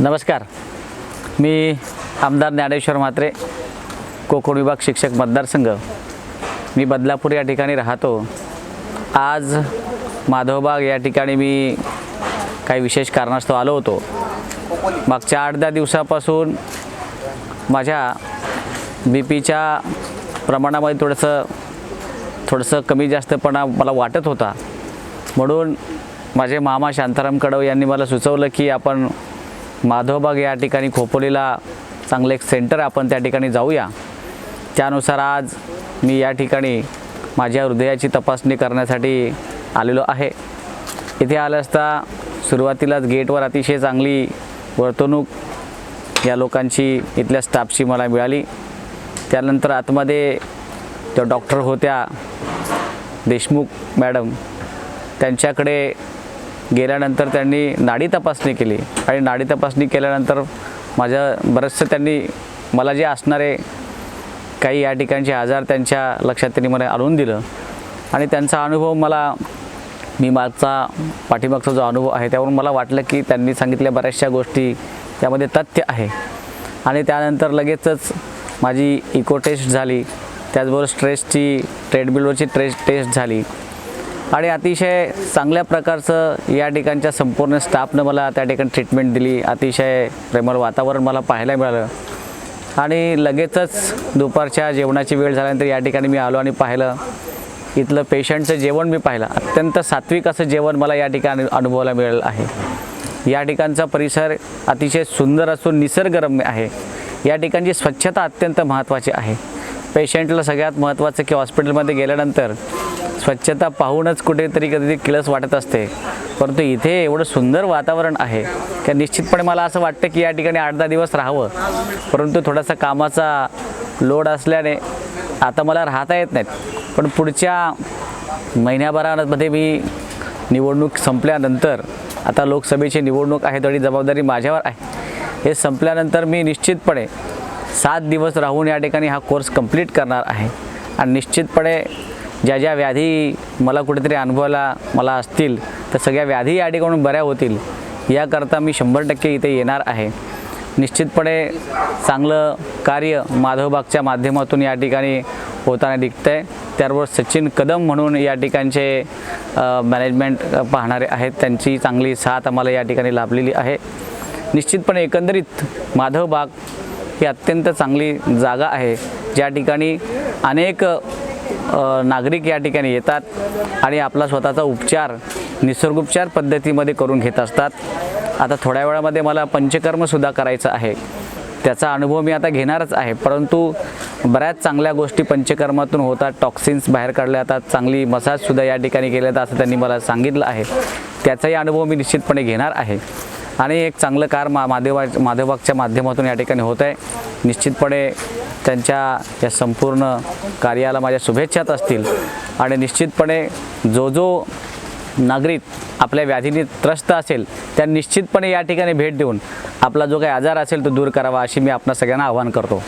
नमस्कार. मी आमदार ज्ञानेश्वर म्हात्रे कोकण विभाग शिक्षक मतदारसंघ. मी बदलापूर या ठिकाणी राहतो. आज माधवबाग या ठिकाणी मी काही विशेष कारणास्तव आलो होतो. मागच्या आठ दहा दिवसापासून माझ्या बी पीच्या प्रमाणामध्ये थोडंसं थोडंसं कमी जास्तपणा मला वाटत होता. म्हणून माझे मामा शांताराम कडव यांनी मला सुचवलं की आपण माधवबाग या ठिकाणी खोपोलीला चांगलं एक सेंटर आपण त्या ठिकाणी जाऊया. त्यानुसार आज मी या ठिकाणी माझ्या हृदयाची तपासणी करण्यासाठी आलेलो आहे. इथे आलं असता सुरुवातीलाच गेटवर अतिशय चांगली वर्तणूक या लोकांची इथल्या स्टाफची मला मिळाली. त्यानंतर आतमध्ये त्या डॉक्टर होत्या देशमुख मॅडम त्यांच्याकडे गेल्यानंतर त्यांनी नाडी तपासणी केली आणि नाडी तपासणी केल्यानंतर माझ्या बरेचसे त्यांनी मला जे असणारे काही या ठिकाणचे आजार त्यांच्या लक्षात त्यांनी मला आणून दिलं. आणि त्यांचा अनुभव मला मी मागचा पाठीमागचा जो अनुभव आहे त्यावरून मला वाटलं की त्यांनी सांगितल्या बऱ्याचशा गोष्टी त्यामध्ये तथ्य आहे. आणि त्यानंतर लगेचच माझी इको टेस्ट झाली. त्याचबरोबर स्ट्रेसची ट्रेडमिलवरची ट्रेस टेस्ट झाली. आणि अतिशय चांगल्या प्रकारचं या ठिकाणच्या संपूर्ण स्टाफनं मला त्या ठिकाणी ट्रीटमेंट दिली. अतिशय प्रेमळ वातावरण मला पाहायला मिळालं. आणि लगेचच दुपारच्या जेवणाची वेळ झाल्यानंतर या ठिकाणी मी आलो आणि पाहिलं. इथलं पेशंटचं जेवण मी पाहिलं. अत्यंत सात्विक असं जेवण मला या ठिकाणी अनुभवायला मिळालं आहे. या ठिकाणचा परिसर अतिशय सुंदर असून निसर्गरम्य आहे. या ठिकाणची स्वच्छता अत्यंत महत्त्वाची आहे. पेशंटला सगळ्यात महत्त्वाचं की हॉस्पिटलमध्ये गेल्यानंतर स्वच्छता पाहूनच कुठेतरी कधीतरी किळस वाटत असते. परंतु इथे एवढं सुंदर वातावरण आहे की निश्चितपणे मला असं वाटतं की या ठिकाणी आठ दहा दिवस राहावं. परंतु थोडासा कामाचा लोड असल्याने आता मला राहता येत नाहीत. पण पुढच्या महिन्याभरामध्ये मी निवडणूक संपल्यानंतर आता लोकसभेची निवडणूक आहे थोडी जबाबदारी माझ्यावर आहे. हे संपल्यानंतर मी निश्चितपणे सात दिवस राहून या ठिकाणी हा कोर्स कंप्लीट करणार आहे. आणि निश्चितपणे ज्या ज्या व्याधी मला कुठेतरी अनुभवायला मला असतील तर सगळ्या व्याधी या ठिकाणून बऱ्या होतील याकरता मी शंभर टक्के इथे येणार आहे. निश्चितपणे चांगलं कार्य माधवबागच्या माध्यमातून या ठिकाणी होताना दिसतं आहे त्याबरोबर सचिन कदम म्हणून या ठिकाणचे मॅनेजमेंट पाहणारे आहेत. त्यांची चांगली साथ आम्हाला या ठिकाणी लाभलेली आहे. निश्चितपणे एकंदरीत माधवबाग ही अत्यंत चांगली जागा आहे. ज्या ठिकाणी अनेक नागरिक या ठिकाणी येतात आणि आपला स्वतःचा उपचार निसर्गोपचार पद्धतीमध्ये करून घेत असतात. आता थोड्या वेळामध्ये मला पंचकर्मसुद्धा करायचं आहे. त्याचा अनुभव मी आता घेणारच आहे. परंतु बऱ्याच चांगल्या गोष्टी पंचकर्मातून होतात. टॉक्सिन्स बाहेर काढल्या जातात. चांगली मसाजसुद्धा या ठिकाणी केल्या जातात असं त्यांनी मला सांगितलं आहे. त्याचाही अनुभव मी निश्चितपणे घेणार आहे. आणि एक चांगलं कार मा माधवबा माधवबागच्या माध्यमातून या ठिकाणी होत आहे निश्चितपणे त्यांच्या या संपूर्ण कार्याला माझ्या शुभेच्छाच असतील. आणि निश्चितपणे जो जो नागरिक आपल्या व्याधीने त्रस्त असेल त्या निश्चितपणे या ठिकाणी भेट देऊन आपला जो काही आजार असेल तो दूर करावा अशी मी आपणा सगळ्यांना आवाहन करतो.